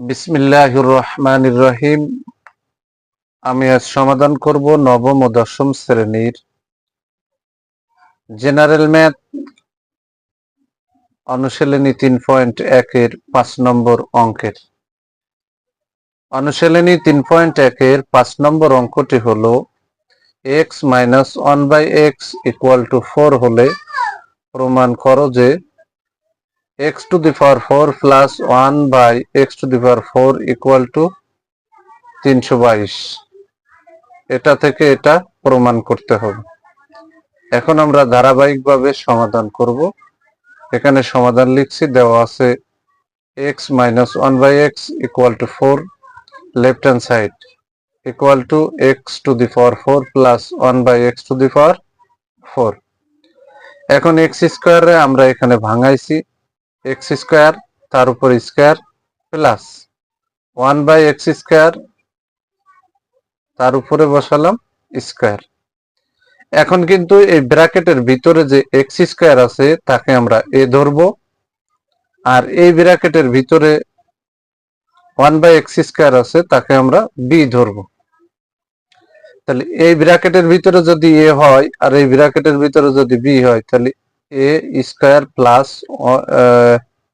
বিসমিল্লাহির রহমানির রহিম। আমি আজ সমাধান করব নবম ও দশম শ্রেণির। জেনারেল ম্যাথ অনুশীলনী তিন পয়েন্ট একের পাঁচ নম্বর অঙ্কের। অনুশীলনী তিন পয়েন্ট একের পাঁচ নম্বর অঙ্কটি হল x minus one by x equal to four হলে প্রমাণ করো যে to the power four plus one by x to the power four equal to তিনশো বাইশ। এটা থেকে এটা প্রমাণ করতে হবে। এখন আমরা ধারাবাহিকভাবে সমাধান করব। এখানে সমাধান লিখছি, দেওয়া আছে x minus one by x equal to four left hand side equal to x to the power four plus one by x to the power four এখন এক্স স্কোয়ারে আমরা এখানে ভাঙাইছি। এক্স স্কোয়ার, তার উপর square plus one by x square, তার উপরে বসালাম স্কোয়ার। এখন কিন্তু এই ব্র্যাকেটের ভিতরে যে এক্স স্কোয়ার আছে, তাকে আমরা এ ধরব। আর এই ব্র্যাকেটের ভিতরে ওয়ান বাই এক্স স্কোয়ার আছে, তাকে আমরা বি ধরব। তাহলে এই ব্র্যাকেটের ভিতরে যদি এ হয়, আর এই ব্র্যাকেটের ভিতরে যদি বি হয়, তাহলে a square plus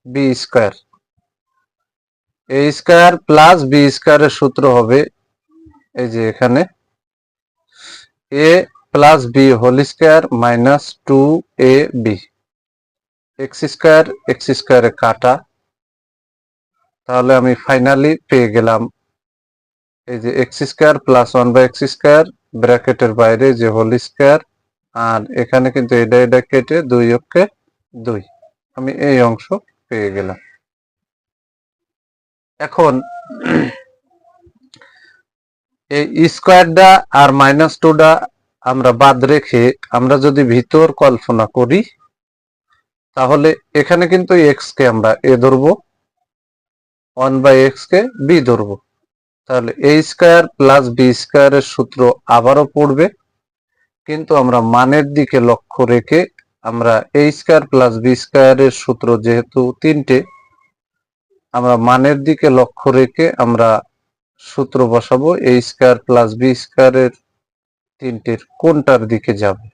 b square a square plus b স্কোয়ারের সূত্র হবে, এই যে এখানে a plus b whole square minus two a b x square x স্কোয়ারে কাটা, তাহলে আমি ফাইনালি পেয়ে গেলাম, এই যে x square plus one by x square ব্র্যাকেটের বাইরে যে হোল স্কোয়ার আর এখানে কিন্তু এটা এটা কেটে দুই অক্ষে দুই। আমি এই অংশ পেয়ে গেলাম। এখন এই স্কোয়ারটা আর মাইনাস টুটা আমরা বাদ রেখে আমরা যদি ভিতর কল্পনা করি, তাহলে এখানে কিন্তু এক্স কে আমরা এ ধরবো, ওয়ান বাই এক্স কে বি ধরবো। তাহলে এ স্কোয়ার প্লাস বি স্কোয়ারের সূত্র আবারও পড়বে। কিন্তু আমরা মানের দিকে লক্ষ্য রেখে আমরা এ স্কোয়ার প্লাস বি স্কোয়ারের সূত্র যেহেতু তিনটে, আমরা মানের দিকে লক্ষ্য রেখে আমরা সূত্র বসাবো এ স্কোয়ার প্লাস বি স্কোয়ারের তিনটের কোনটার দিকে যাবে।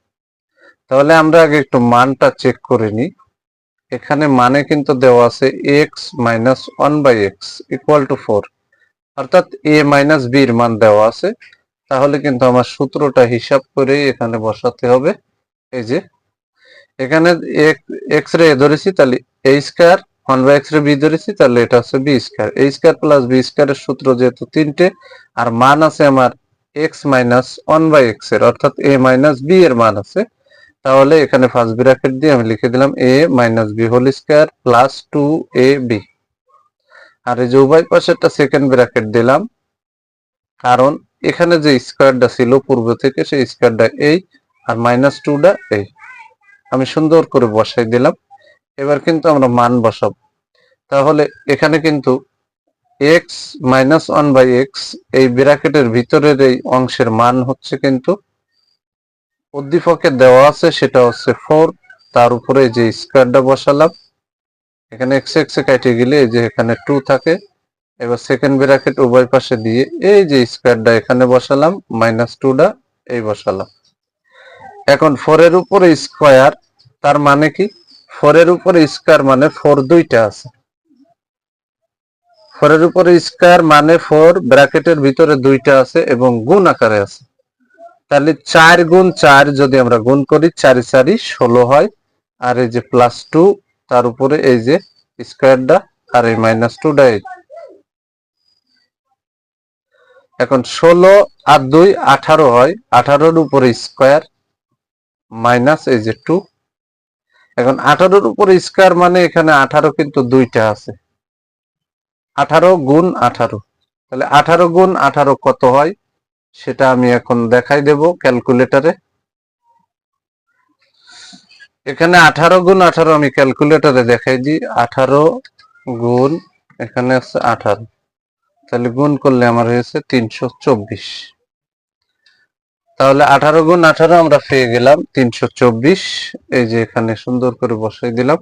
তাহলে আমরা আগে একটু মানটা চেক করে নিই। এখানে মানে কিন্তু দেওয়া আছে x minus one by x equal to four অর্থাৎ এ মাইনাস বির মান দেওয়া আছে। তাহলে কিন্তু আমার সূত্রটা হিসাব করেই এখানে বসাতে হবে। এই যে, এখানে এক্স রে ধরেছি, তাহলে a square one by x রে বি ধরেছি, তাহলে এটা হচ্ছে b square a square plus b স্কোয়ারের সূত্র যেহেতু তিনটে, আর মান আছে আমার এক্স মাইনাস ওয়ান বাই এক্সের, অর্থাৎ এ মাইনাস বি এর মান আছে। তাহলে এখানে ফার্স্ট ব্র্যাকেট দিয়ে আমি লিখে দিলাম a minus b whole square plus two a b আর এই যে উভয় পাশে একটা সেকেন্ড ব্র্যাকেট দিলাম, কারণ এখানে যে স্কোয়ারটা ছিল পূর্ব থেকে সেই স্কোয়ারটা এই আর মাইনাস টুটা এই। আমি সুন্দর করে বসাই দিলাম। এবার কিন্তু আমরা মান বসাবো। তাহলে এখানে কিন্তু x minus one by x এই ব্র্যাকেটের ভিতরের এই অংশের মান হচ্ছে কিন্তু উদ্দীপকে দেওয়া আছে সেটা হচ্ছে ফোর তার উপরে যে স্কোয়ারটা বসালাম। এখানে এক্স এক্স কেটে গেলে এই যে এখানে টু থাকে। এবার সেকেন্ড ব্র্যাকেট উভয় পাশে দিয়ে এই যে স্কোয়ারটা এখানে বসালাম মাইনাস টুটা এই বসালাম। এখন ফোরের উপরে স্কোয়ার তার মানে কি? ফোরের উপরে স্কোয়ার মানে ফোর দুইটা আছে। ফোরের উপরে স্কোয়ার মানে ফোর ব্র্যাকেটের ভিতরে দুইটা আছে এবং গুণ আকারে আছে। তাহলে চার গুণ চার যদি আমরা গুণ করি, চারি চারি ষোলো হয়। আর এই যে প্লাস টু তার উপরে এই যে স্কোয়ারটা আর এই মাইনাস টুটা এই এখন ষোলো আর দুই আঠারো হয়। আঠারোর উপরে স্কোয়ার মাইনাস এই যে টু এখন আঠারোর উপরে স্কোয়ার মানে এখানে আঠারো কিন্তু দুইটা আছে। আঠারো গুণ আঠারো। তাহলে আঠারো গুণ আঠারো কত হয়? সেটা আমি এখন দেখাই দেব ক্যালকুলেটরে এখানে আঠারো গুণ আঠারো আমি ক্যালকুলেটরে দেখাই দিই। আঠারো গুণ এখানে আছে আঠারো। তাহলে গুণ করলে আমার হয়েছে তিনশো চব্বিশ। তাহলে আঠারো গুণ আঠারো আমরা পেয়ে গেলাম তিনশো চব্বিশ। এই যে এখানে সুন্দর করে বসাই দিলাম।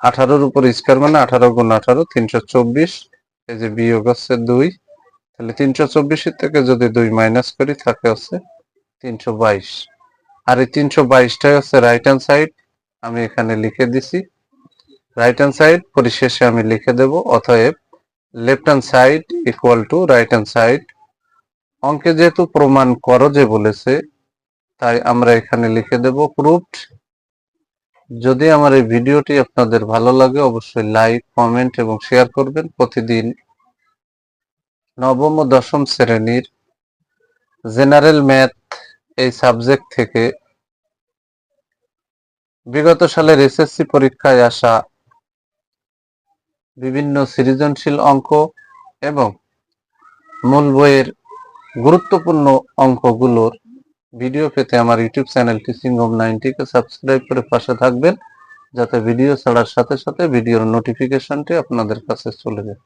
আঠারোর উপর স্কোয়ার মানে আঠারো গুণ আঠারো, তিনশো চব্বিশ। এই যে বিয়োগ আছে দুই। তাহলে তিনশো চব্বিশের থেকে যদি দুই মাইনাস করি থাকে হচ্ছে তিনশো বাইশ। আর এই তিনশো বাইশটাই হচ্ছে রাইট হ্যান্ড সাইড আমি এখানে লিখে দিছি। রাইট হ্যান্ড সাইড পরিশেষে আমি লিখে দেব, অতএব left hand side equal to right hand side অঙ্কে যেহেতু প্রমাণ করো যে বলেছে, তাই আমরা এখানে লিখে দেব প্রুফড যদি আমার এই ভিডিওটি আপনাদের ভালো লাগে, অবশ্যই লাইক কমেন্ট এবং শেয়ার করবেন। প্রতিদিন নবম ও দশম শ্রেণির জেনারেল ম্যাথ এই সাবজেক্ট থেকে বিগত সালের এসএসসি পরীক্ষায় আসা বিভিন্ন সৃজনশীল অঙ্ক এবং মূল বইয়ের গুরুত্বপূর্ণ অঙ্কগুলোর ভিডিও পেতে আমার ইউটিউব চ্যানেলটি হোম নাইনটিকে সাবস্ক্রাইব করে পাশে থাকবেন, যাতে ভিডিও ছাড়ার সাথে সাথে ভিডিওর নোটিফিকেশনটি আপনাদের কাছে চলে যায়।